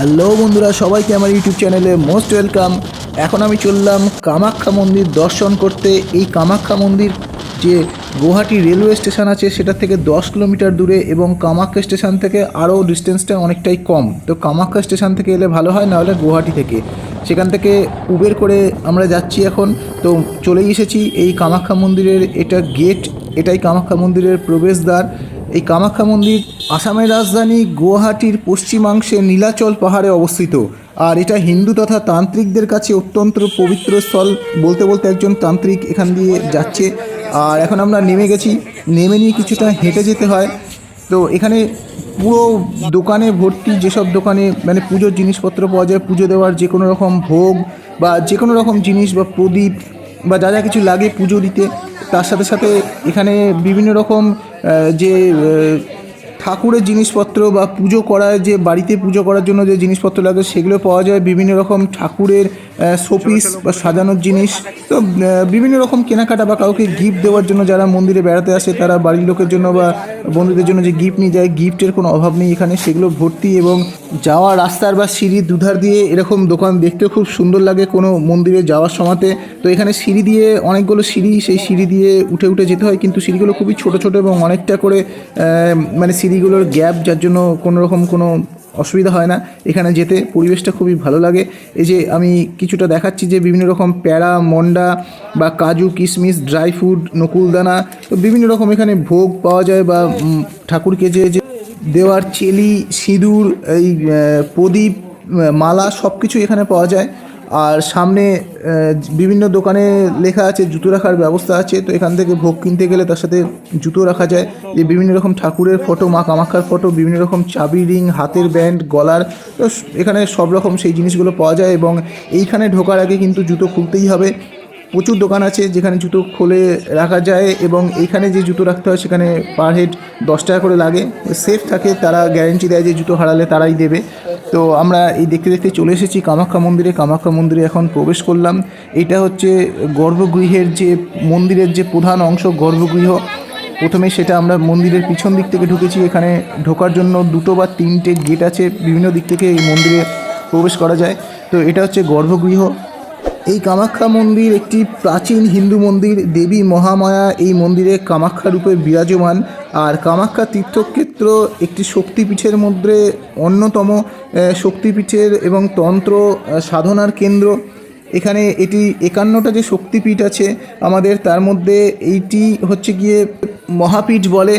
Hello বন্ধুরা, সবাইকে আমার ইউটিউব চ্যানেলে মোস্ট ওয়েলকাম। এখন আমি চললাম কামাখ্যা মন্দির দর্শন করতে। এই কামাখ্যা মন্দির যে গুয়াহাটি রেলওয়ে স্টেশন আছে, সেটা থেকে দশ কিলোমিটার দূরে এবং কামাখ্যা স্টেশন থেকে আরও ডিস্টেন্সটা অনেকটাই কম। তো কামাখ্যা স্টেশন থেকে এলে ভালো হয়, নাহলে গুয়াহাটি থেকে। সেখান থেকে উবের করে আমরা যাচ্ছি এখন। তো চলেই এসেছি এই কামাখ্যা মন্দিরের এটা গেট এটাই কামাখ্যা মন্দিরের প্রবেশদ্বার। এই কামাখ্যা মন্দির আসামের রাজধানী গুয়াহাটির পশ্চিমাংশে নীলাচল পাহাড়ে অবস্থিত। আর এটা হিন্দু তথা তান্ত্রিকদের কাছে অত্যন্ত পবিত্র স্থল বলতে বলতে একজন তান্ত্রিক এখান দিয়ে যাচ্ছে। আর এখন আমরা নেমে গেছি। নেমে নিয়ে কিছুটা হেঁটে যেতে হয়। তো এখানে পুরো দোকানে ভর্তি যেসব দোকানে মানে পুজোর জিনিসপত্র পাওয়া যায়, পুজো দেওয়ার যে কোনো রকম ভোগ বা যে কোনো রকম জিনিস বা প্রদীপ বা যা যা কিছু লাগে পুজো দিতে। তার সাথে সাথে এখানে বিভিন্ন রকম যে ঠাকুরের জিনিসপত্র বা পুজো করার যে, বাড়িতে পুজো করার জন্য যে জিনিসপত্র লাগে সেগুলো পাওয়া যায়। বিভিন্ন রকম ঠাকুরের শোপিস বা সাজানোর জিনিস। তো বিভিন্ন রকম কেনাকাটা বা কাউকে গিফট দেওয়ার জন্য যারা মন্দিরে বেড়াতে আসে, তারা বাড়ির লোকের জন্য বা বন্ধুদের জন্য যে গিফট নিয়ে যায় গিফটের কোনো অভাব নেই এখানে। সেগুলো ভর্তি এবং যাওয়া রাস্তার বা সিঁড়ির দুধার দিয়ে এরকম দোকান দেখতে খুব সুন্দর লাগে কোনো মন্দিরে যাওয়ার সময়তে। তো এখানে সিঁড়ি দিয়ে অনেকগুলো সিঁড়ি, সেই সিঁড়ি দিয়ে উঠে উঠে যেতে হয়। কিন্তু সিঁড়িগুলো খুবই ছোট ছোট এবং অনেকটা করে মানে সিঁড়িগুলোর গ্যাপ যার জন্য কোনো রকম কোনো অসুবিধা হয় না। এখানে যেতে পরিবেশটা খুবই ভালো লাগে। এই যে আমি কিছুটা দেখাচ্ছি যে বিভিন্ন রকম প্যাড়া মন্ডা বা কাজু, কিশমিশ, ড্রাই ফ্রুট নকুলদানা তো বিভিন্ন রকম এখানে ভোগ পাওয়া যায় বা ঠাকুরকে যে যে দেওয়ার চেলি, সিঁদুর, এই প্রদীপ মালা সব কিছু এখানে পাওয়া যায়। আর সামনে বিভিন্ন দোকানে লেখা আছে জুতো রাখার ব্যবস্থা আছে, তো এখান থেকে ভোগ কিনতে গেলে তার সাথে জুতো রাখা যায়। যে বিভিন্ন রকম ঠাকুরের ফটো, মা কামাক্ষার ফটো, বিভিন্ন রকম চাবি, রিং, হাতের ব্যান্ড, গলার, তো এখানে সব রকম সেই জিনিসগুলো পাওয়া যায় এবং এইখানে ঢোকার আগে কিন্তু জুতো খুলতেই হবে। প্রচুর দোকান আছে যেখানে জুতো খুলে রাখা যায় এবং এইখানে যে জুতো রাখতে হয় সেখানে পার হেড দশ টাকা করে লাগে। সেফ থাকে, তারা গ্যারেন্টি দেয় যে জুতো হারালে তারাই দেবে। তো আমরা এই দেখতে দেখতে চলে এসেছি কামাখ্যা মন্দিরে। কামাখ্যা মন্দিরে এখন প্রবেশ করলাম। এটা হচ্ছে গর্ভগৃহের যে মন্দিরের যে প্রধান অংশ গর্ভগৃহ। প্রথমে সেটা আমরা মন্দিরের পিছন দিক থেকে ঢুকেছি। এখানে ঢোকার জন্য দুটো বা তিনটে গেট আছে। বিভিন্ন দিক থেকে এই মন্দিরে প্রবেশ করা যায়। তো এটা হচ্ছে গর্ভগৃহ। এই কামাখ্যা মন্দির একটি প্রাচীন হিন্দু মন্দির। দেবী মহামায়া এই মন্দিরে কামাখ্যা রূপে বিরাজমান। আর কামাখ্যা তীর্থক্ষেত্র একটি শক্তিপীঠের মধ্যে অন্যতম শক্তিপীঠের এবং তন্ত্র সাধনার কেন্দ্র। এখানে এটি একান্নটা যে শক্তিপীঠ আছে আমাদের, তার মধ্যে এইটি হচ্ছে গিয়ে মহাপীঠ বলে।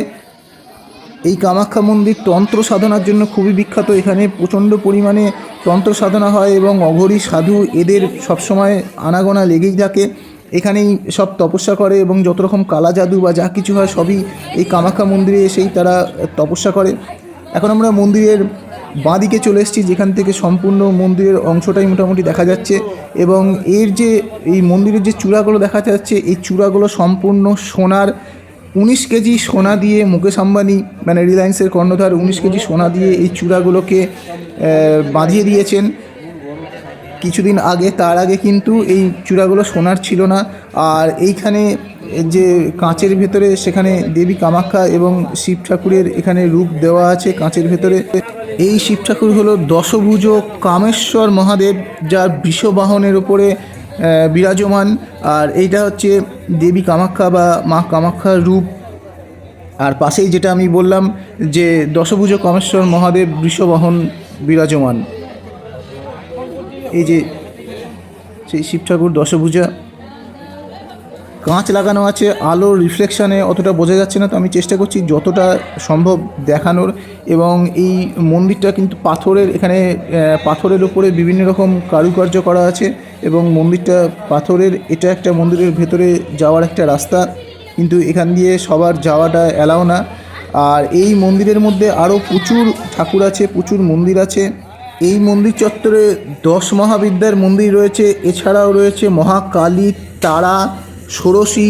এই কামাখ্যা মন্দির তন্ত্র সাধনার জন্য খুবই বিখ্যাত। এখানে প্রচণ্ড পরিমাণে তন্ত্র সাধনা হয় এবং অঘরী সাধু এদের সবসময় আনাগোনা লেগেই থাকে। এখানেই সব তপস্যা করে এবং যত রকম কালা জাদু বা যা কিছু হয় সবই এই কামাখ্যা মন্দিরে এসেই তারা তপস্যা করে। এখন আমরা মন্দিরের বাঁদিকে চলে এসেছি, যেখান থেকে সম্পূর্ণ মন্দিরের অংশটাই মোটামুটি দেখা যাচ্ছে এবং এর যে এই মন্দিরের যে চূড়াগুলো দেখা যাচ্ছে, এই চূড়াগুলো সম্পূর্ণ সোনার উনিশ কেজি সোনা দিয়ে মুকেশ আম্বানি মানে রিলায়েন্সের কর্ণধার, উনিশ কেজি সোনা দিয়ে এই চূড়াগুলোকে বাঁধিয়ে দিয়েছেন। কিছুদিন আগে, তার আগে কিন্তু এই চূড়াগুলো সোনার ছিল না। আর এইখানে যে কাঁচের ভেতরে সেখানে দেবী কামাখ্যা এবং শিব ঠাকুরের এখানে রূপ দেওয়া আছে কাঁচের ভেতরে। এই শিব ঠাকুর হলো দশভুজ কামেশ্বর মহাদেব, যার বৃষবাহনের ওপরে বিরাজমান। আর এইটা হচ্ছে দেবী কামাখ্যা বা মা কামাখ্যার রূপ। আর পাশেই যেটা আমি বললাম যে দশভুজ কামেশ্বর মহাদেব বৃষবাহন বিরাজমান। এই যে সেই শিব ঠাকুর দশভুজা কাঁচ লাগানো আছে, আলোর রিফ্লেকশানে অতটা বোঝা যাচ্ছে না, তো আমি চেষ্টা করছি যতটা সম্ভব দেখানোর এবং এই মন্দিরটা কিন্তু পাথরের, এখানে পাথরের উপরে বিভিন্ন রকম কারুকার্য করা আছে এবং মন্দিরটা পাথরের, এটা একটা মন্দিরের ভেতরে যাওয়ার একটা রাস্তা, কিন্তু এখান দিয়ে সবার যাওয়াটা অ্যালাও না। আর এই মন্দিরের মধ্যে আরও প্রচুর ঠাকুর আছে, প্রচুর মন্দির আছে। এই মন্দির চত্বরে দশ মহাবিদ্যার মন্দির রয়েছে, এছাড়াও রয়েছে মহাকালী, তারা ষোড়শী,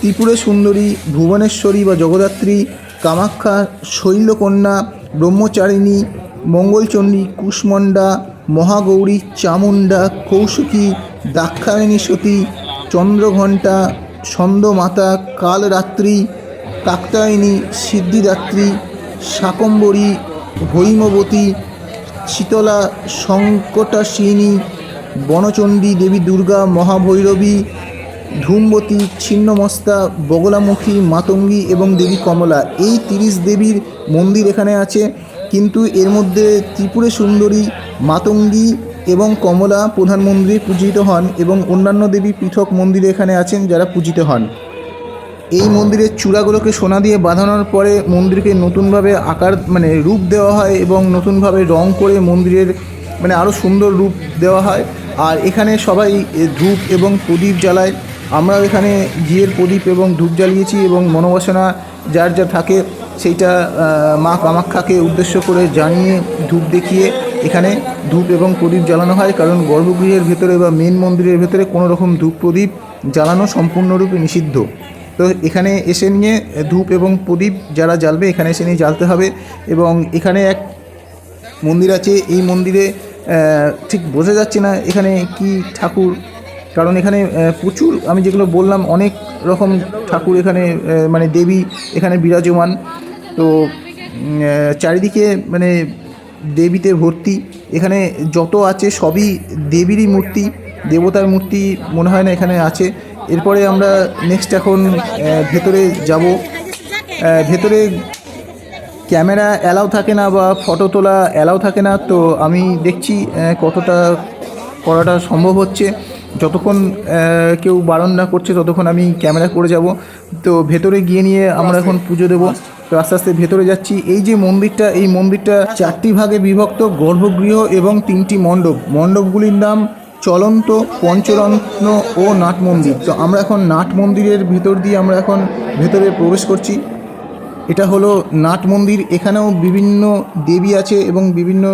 ত্রিপুরা সুন্দরী, ভুবনেশ্বরী বা জগদ্ধাত্রী, কামাখ্যা, শৈলকন্যা, ব্রহ্মচারিণী, মঙ্গলচণ্ডী কুষ্মণ্ডা মহাগৌরী, চামুণ্ডা, কৌশিকী, দাক্ষায়ণী সতী, চন্দ্রঘণ্টা, ছন্দমাতা, কালরাত্রি কাত্যায়নী সিদ্ধিদাত্রী, শাকম্বরী হৈমবতী শীতলা, সংকটাসিনী, বনচণ্ডী, দেবী দুর্গা, মহাভৈরবী ধূমবতী, ছিন্নমস্তা, বগলামুখী, মাতঙ্গী এবং দেবী কমলা এই তিরিশ দেবীর মন্দির এখানে আছে। কিন্তু এর মধ্যে ত্রিপুরে সুন্দরী, মাতঙ্গী এবং কমলা প্রধান মন্দিরে পূজিত হন এবং অন্যান্য দেবী পৃথক মন্দিরে এখানে আছেন যারা পূজিত হন। এই মন্দিরের চূড়াগুলোকে সোনা দিয়ে বাঁধানোর পরে মন্দিরকে নতুনভাবে আকার মানে রূপ দেওয়া হয় এবং নতুনভাবে রং করে মন্দিরের মানে আরও সুন্দর রূপ দেওয়া হয়। আর এখানে সবাই ধূপ এবং প্রদীপ জ্বালায়। আমরাও এখানে ঘিয়ের প্রদীপ এবং ধূপ জ্বালিয়েছি এবং মনোবাসনা যার যা থাকে সেইটা মা কামাখ্যাকে উদ্দেশ্য করে জানিয়ে ধূপ দেখিয়ে এখানে ধূপ এবং প্রদীপ জ্বালানো হয়। কারণ গর্ভগৃহের ভেতরে বা মেন মন্দিরের ভেতরে কোনো রকম ধূপ প্রদীপ জ্বালানো সম্পূর্ণরূপে নিষিদ্ধ। তো এখানে এসে নিয়ে ধূপ এবং প্রদীপ যারা জ্বালবে এখানে এসে নিয়ে জ্বালতে হবে এবং এখানে এক মন্দির আছে। এই মন্দিরে ঠিক বোঝা যাচ্ছে না এখানে কি ঠাকুর কারণ এখানে প্রচুর, আমি যেগুলো বললাম, অনেক রকম ঠাকুর এখানে মানে দেবী এখানে বিরাজমান। তো চারিদিকে মানে দেবীতে ভর্তি। এখানে যত আছে সবই দেবীরই মূর্তি, দেবতার মূর্তি মনে হয় না এখানে আছে। এরপরে আমরা নেক্সট এখন ভেতরে যাব। ভেতরে ক্যামেরা অ্যালাউ থাকে না বা ফটো তোলা অ্যালাউ থাকে না। তো আমি দেখছি কতটা করাটা সম্ভব হচ্ছে। যতক্ষণ কেউ বারণ না করছে, ততক্ষণ আমি ক্যামেরা করে যাব। তো ভেতরে গিয়ে নিয়ে আমরা এখন পুজো দেবো। তো আস্তে আস্তে ভেতরে যাচ্ছি। এই যে মন্দিরটা, এই মন্দিরটা চারটি ভাগে বিভক্ত, গর্ভগৃহ এবং তিনটি মণ্ডপ। মণ্ডপগুলির নাম চলন্ত, পঞ্চরত্ন ও নাট মন্দির। তো আমরা এখন নাট মন্দিরের ভিতর দিয়ে আমরা এখন ভেতরে প্রবেশ করছি। এটা হলো নাট মন্দির। এখানেও বিভিন্ন দেবী আছে এবং বিভিন্ন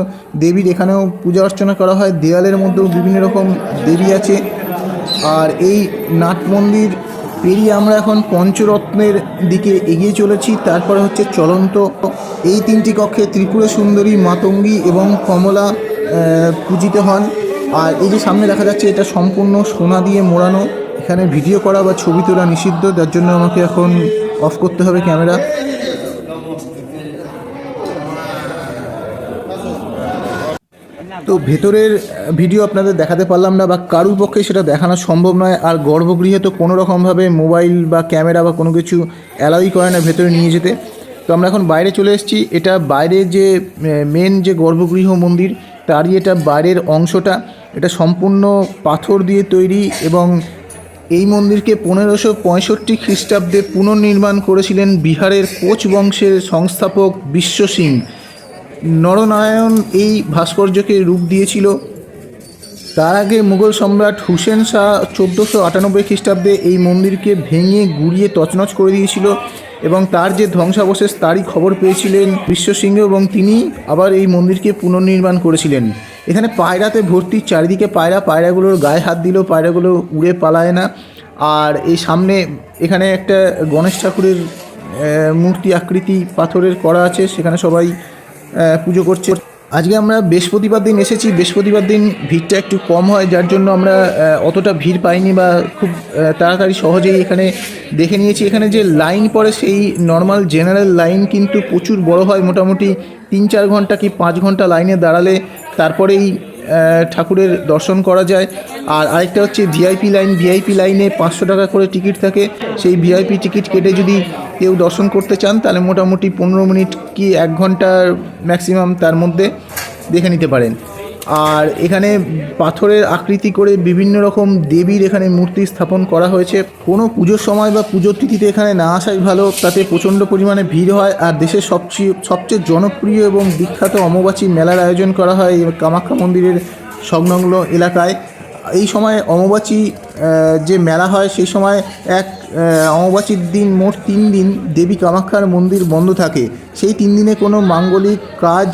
দেবীর এখানেও পূজা অর্চনা করা হয়। দেয়ালের মধ্যেও বিভিন্ন রকম দেবী আছে। আর এই নাট মন্দির পেরিয়ে আমরা এখন পঞ্চরত্নের দিকে এগিয়ে চলেছি। তারপরে হচ্ছে চলন্ত। এই তিনটি কক্ষে ত্রিপুরা সুন্দরী, মাতঙ্গী এবং কমলা পূজিত হন। আর এই যে সামনে দেখা যাচ্ছে, এটা সম্পূর্ণ সোনা দিয়ে মোড়ানো। এখানে ভিডিও করা বা ছবি তোলা নিষিদ্ধ। যার জন্য আমাকে এখন অফ করতে হবে ক্যামেরা। তো ভেতরের ভিডিও আপনাদের দেখাতে পারলাম না বা কারুর পক্ষে সেটা দেখানো সম্ভব নয়। আর গর্ভগৃহে তো কোনো রকমভাবে মোবাইল বা ক্যামেরা বা কোনো কিছু অ্যালাউই করে না ভেতরে নিয়ে যেতে। তো আমরা এখন বাইরে চলে এসেছি। এটা বাইরে যে মেন যে গর্ভগৃহ মন্দির, তারই এটা বাইরের অংশটা। এটা সম্পূর্ণ পাথর দিয়ে তৈরি এবং এই মন্দিরকে পনেরোশো পঁয়ষট্টি খ্রিস্টাব্দে পুনর্নির্মাণ করেছিলেন বিহারের কোচ বংশের সংস্থাপক বিশ্ব সিং। নরনারায়ণ এই ভাস্কর্যকে রূপ দিয়েছিল। তার আগে মুঘল সম্রাট হুসেন শাহ চোদ্দোশো আটানব্বই খ্রিস্টাব্দে এই মন্দিরকে ভেঙে গুড়িয়ে তছনছ করে দিয়েছিল এবং তার যে ধ্বংসাবশেষ তারই খবর পেয়েছিলেন বিশ্বসিংহ এবং তিনি আবার এই মন্দিরকে পুনর্নির্মাণ করেছিলেন। এখানে পায়রাতে ভর্তি, চারিদিকে পায়রা, পায়রাগুলোর গায়ে হাত দিলেও পায়রাগুলো উড়ে পালায় না। আর এই সামনে এখানে একটা গণেশ ঠাকুরের মূর্তি আকৃতি পাথরের করা আছে, সেখানে সবাই পুজো করছে। আজকে আমরা বৃহস্পতিবার দিন এসেছি। বৃহস্পতিবার দিন ভিড়টা একটু কম হয়, যার জন্য আমরা অতটা ভিড় পাইনি বা খুব তাড়াতাড়ি সহজেই এখানে দেখে নিয়েছি। এখানে যে লাইন পড়ে সেই নর্মাল জেনারেল লাইন কিন্তু প্রচুর বড় হয়। মোটামুটি তিন চার ঘণ্টা কি পাঁচ ঘণ্টা লাইনে দাঁড়ালে তারপরেই ঠাকুরের দর্শন করা যায়। আর আরেকটা হচ্ছে ভিআইপি লাইন ভিআইপি লাইনে পাঁচশো টাকা করে টিকিট থাকে। সেই ভিআইপি টিকিট কেটে যদি কেউ দর্শন করতে চান, তাহলে মোটামুটি পনেরো মিনিট কি এক ঘণ্টার ম্যাক্সিমাম তার মধ্যে দেখে নিতে পারেন। আর এখানে পাথরের আকৃতি করে বিভিন্ন রকম দেবীর এখানে মূর্তি স্থাপন করা হয়েছে। কোনো পুজোর সময় বা পুজোর তিথিতে এখানে না আসাই ভালো, তাতে প্রচণ্ড পরিমাণে ভিড় হয়। আর দেশের সবচেয়ে সবচেয়ে জনপ্রিয় এবং বিখ্যাত অম্বুবাচী মেলার আয়োজন করা হয় কামাখ্যা মন্দিরের সংলগ্ন এলাকায়। এই সময় অমাবাচী যে মেলা হয়, সেই সময় এক অমাবাচীর দিন মোট তিন দিন দেবী কামাখ্যার মন্দির বন্ধ থাকে। সেই তিন দিনে কোনো মাঙ্গলিক কাজ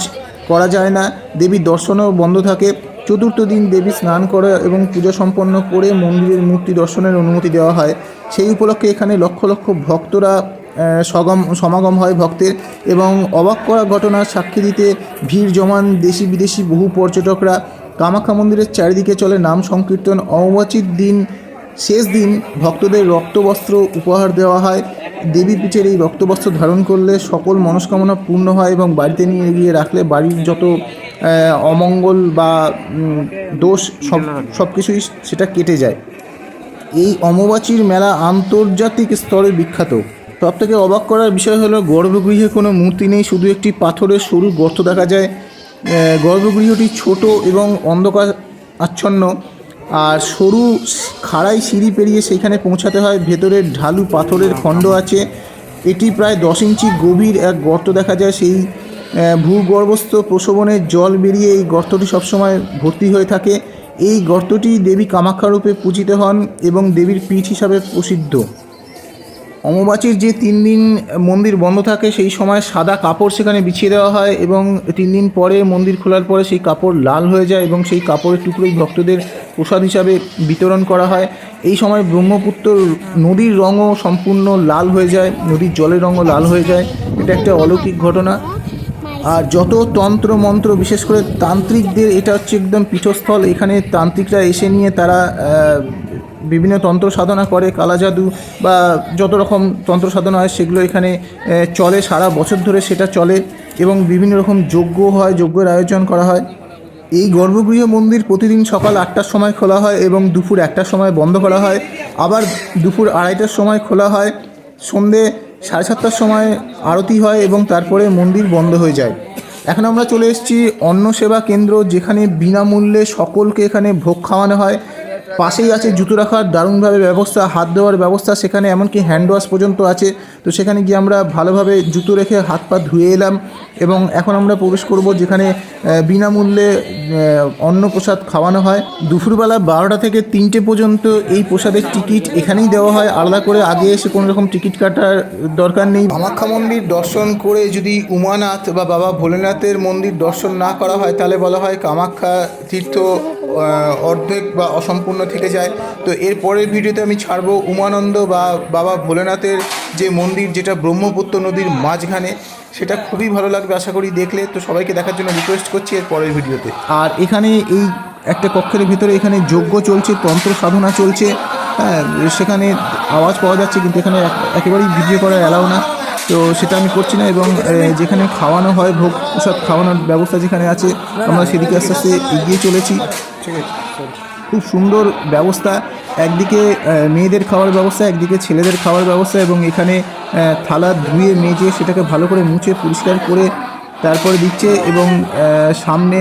করা যায় না। দেবীর দর্শনও বন্ধ থাকে। চতুর্থ দিন দেবী স্নান করে এবং পুজো সম্পন্ন করে মন্দিরের মূর্তি দর্শনের অনুমতি দেওয়া হয়। সেই উপলক্ষে এখানে লক্ষ লক্ষ ভক্তরা সগম, সমাগম হয় ভক্তের এবং অবাক করা ঘটনার সাক্ষী দিতে ভিড় জমান দেশি বিদেশি বহু পর্যটকরা। কামাখ্যা মন্দিরের চারিদিকে চলে নাম সংকীর্তন। অমাবাচীর দিন, শেষ দিন ভক্তদের রক্তবস্ত্র উপহার দেওয়া হয়। দেবী পীঠের এই রক্তবস্ত্র ধারণ করলে সকল মনস্কামনা পূর্ণ হয় এবং বাড়িতে নিয়ে গিয়ে রাখলে বাড়ির যত অমঙ্গল বা দোষ সব সব কিছুই সেটা কেটে যায়। এই অম্বুবাচীর মেলা আন্তর্জাতিক স্তরে বিখ্যাত। সব থেকে অবাক করার বিষয় হলো, গর্ভগৃহে কোনো মূর্তি নেই, শুধু একটি পাথরের সরু গর্ত দেখা যায়। গর্ভগৃহটি ছোট এবং অন্ধকার আচ্ছন্ন আর সরু খাড়াই সিঁড়ি পেরিয়ে সেইখানে পৌঁছাতে হয়। ভেতরের ঢালু পাথরের খণ্ড আছে। এটি প্রায় দশ ইঞ্চি গভীর এক গর্ত দেখা যায়। সেই ভূগর্ভস্থ প্রসবনের জল বেরিয়ে এই গর্তটি সবসময় ভর্তি হয়ে থাকে। এই গর্তটি দেবী কামাখ্যা রূপে পূজিত হন এবং দেবীর পীঠ হিসাবে প্রসিদ্ধ। অমাবাচীর যে তিন দিন মন্দির বন্ধ থাকে, সেই সময় সাদা কাপড় সেখানে বিছিয়ে দেওয়া হয় এবং তিন দিন পরে মন্দির খোলার পরে সেই কাপড় লাল হয়ে যায় এবং সেই কাপড়ের টুকরোই ভক্তদের প্রসাদ হিসাবে বিতরণ করা হয়। এই সময় ব্রহ্মপুত্র নদীর রঙও সম্পূর্ণ লাল হয়ে যায়, নদীর জলের রঙও লাল হয়ে যায়। এটা একটা অলৌকিক ঘটনা। আর যত তন্ত্র মন্ত্র, বিশেষ করে তান্ত্রিকদের, এটা হচ্ছে একদম পীঠস্থল। এখানে তান্ত্রিকরা এসে নিয়ে তারা বিভিন্ন তন্ত্র সাধনা করে, কালা জাদু বা যত রকম তন্ত্র সাধনা হয় সেগুলো এখানে চলে সারা বছর ধরে সেটা চলে এবং বিভিন্ন রকম যজ্ঞ হয়, যজ্ঞের আয়োজন করা হয়। এই গর্ভগৃহ মন্দির প্রতিদিন সকাল আটটার সময় খোলা হয় এবং দুপুর একটার সময় বন্ধ করা হয়। আবার দুপুর আড়াইটার সময় খোলা হয়, সন্ধে সাড়ে সাতটার সময় আরতি হয় এবং তারপরে মন্দির বন্ধ হয়ে যায়। এখন আমরা চলে এসেছি অন্ন সেবা কেন্দ্র যেখানে বিনামূল্যে সকলকে এখানে ভোগ খাওয়ানো হয়। পাশেই আছে জুতো রাখার দারুণভাবে ব্যবস্থা, হাত দেওয়ার ব্যবস্থা, সেখানে এমনকি হ্যান্ড ওয়াশ পর্যন্ত আছে। তো সেখানে গিয়ে আমরা ভালোভাবে জুতো রেখে হাত পা ধুয়ে এলাম এবং এখন আমরা প্রবেশ করব যেখানে বিনামূল্যে অন্ন প্রসাদ খাওয়ানো হয়। দুপুরবেলা বারোটা থেকে তিনটে পর্যন্ত এই প্রসাদের টিকিট এখানেই দেওয়া হয়। আলাদা করে আগে এসে কোনো রকম টিকিট কাটার দরকার নেই। কামাখ্যা মন্দির দর্শন করে যদি উমানাথ বা বাবা ভোলেনাথের মন্দির দর্শন না করা হয়, তাহলে বলা হয় কামাখ্যা তীর্থ অর্ধেক বা অসম্পূর্ণ থেকে যায়। তো এর পরের ভিডিওতে আমি ছাড়বো উমানন্দ বা বাবা ভোলেনাথের যে মন্দির যেটা ব্রহ্মপুত্র নদীর মাঝখানে সেটা খুবই ভালো লাগবে আশা করি দেখলে। তো সবাইকে দেখার জন্য রিকোয়েস্ট করছি এর পরের ভিডিওতে। আর এখানে এই একটা কক্ষের ভিতরে এখানে যজ্ঞ চলছে তন্ত্র সাধনা চলছে। হ্যাঁ সেখানে আওয়াজ পাওয়া যাচ্ছে কিন্তু এখানে একেবারেই ভিডিও করা অ্যালাউ না। তো সেটা আমি করছি না এবং যেখানে খাওয়ানো হয় ভোগ সব খাওয়ানোর ব্যবস্থা যেখানে আছে আমরা সেদিকে আস্তে আস্তে এগিয়ে চলেছি। খুব সুন্দর ব্যবস্থা। একদিকে মেয়েদের খাওয়ার ব্যবস্থা, একদিকে ছেলেদের খাওয়ার ব্যবস্থা এবং এখানে থালা ধুয়ে মেজে সেটাকে ভালো করে মুছে পরিষ্কার করে তারপরে দিচ্ছে এবং সামনে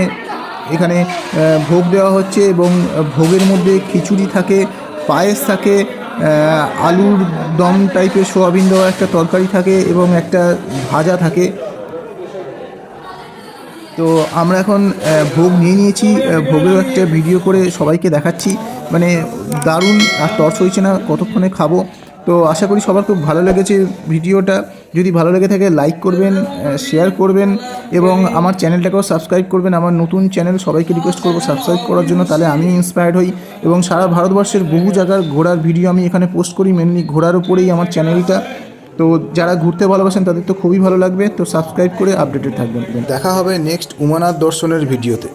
এখানে ভোগ দেওয়া হচ্ছে এবং ভোগের মধ্যে খিচুড়ি থাকে, পায়েস থাকে আলুর দম টাইপের সোয়াবিন দেওয়া একটা তরকারি থাকে এবং একটা ভাজা থাকে। তো আমরা এখন ভোগ নিয়ে নিয়েছি। ভোগের একটা ভিডিও করে সবাইকে দেখাচ্ছি। মানে দারুণ আর টর্চ হয়েছে না, কতক্ষণে খাব। তো আশা করি সবার খুব ভালো লেগেছে ভিডিওটা যদি ভালো লেগে থাকে লাইক করবেন শেয়ার করবেন এবং আমার চ্যানেলটাকেও সাবস্ক্রাইব করবেন। আমার নতুন চ্যানেল সবাইকে রিকোয়েস্ট করব সাবস্ক্রাইব করার জন্য, তাহলে আমি ইন্সপায়ার্ড হই। এবং সারা ভারতবর্ষের বহু জায়গার ঘোরার ভিডিও আমি এখানে পোস্ট করি মেনলি ঘোরার উপরেই আমার চ্যানেলটা তো যারা ঘুরতে ভালোবাসেন তাদের তো খুবই ভালো লাগবে। তো সাবস্ক্রাইব করে আপডেটেড থাকবেন। দেখা হবে নেক্সট উমানাথ দর্শনের ভিডিওতে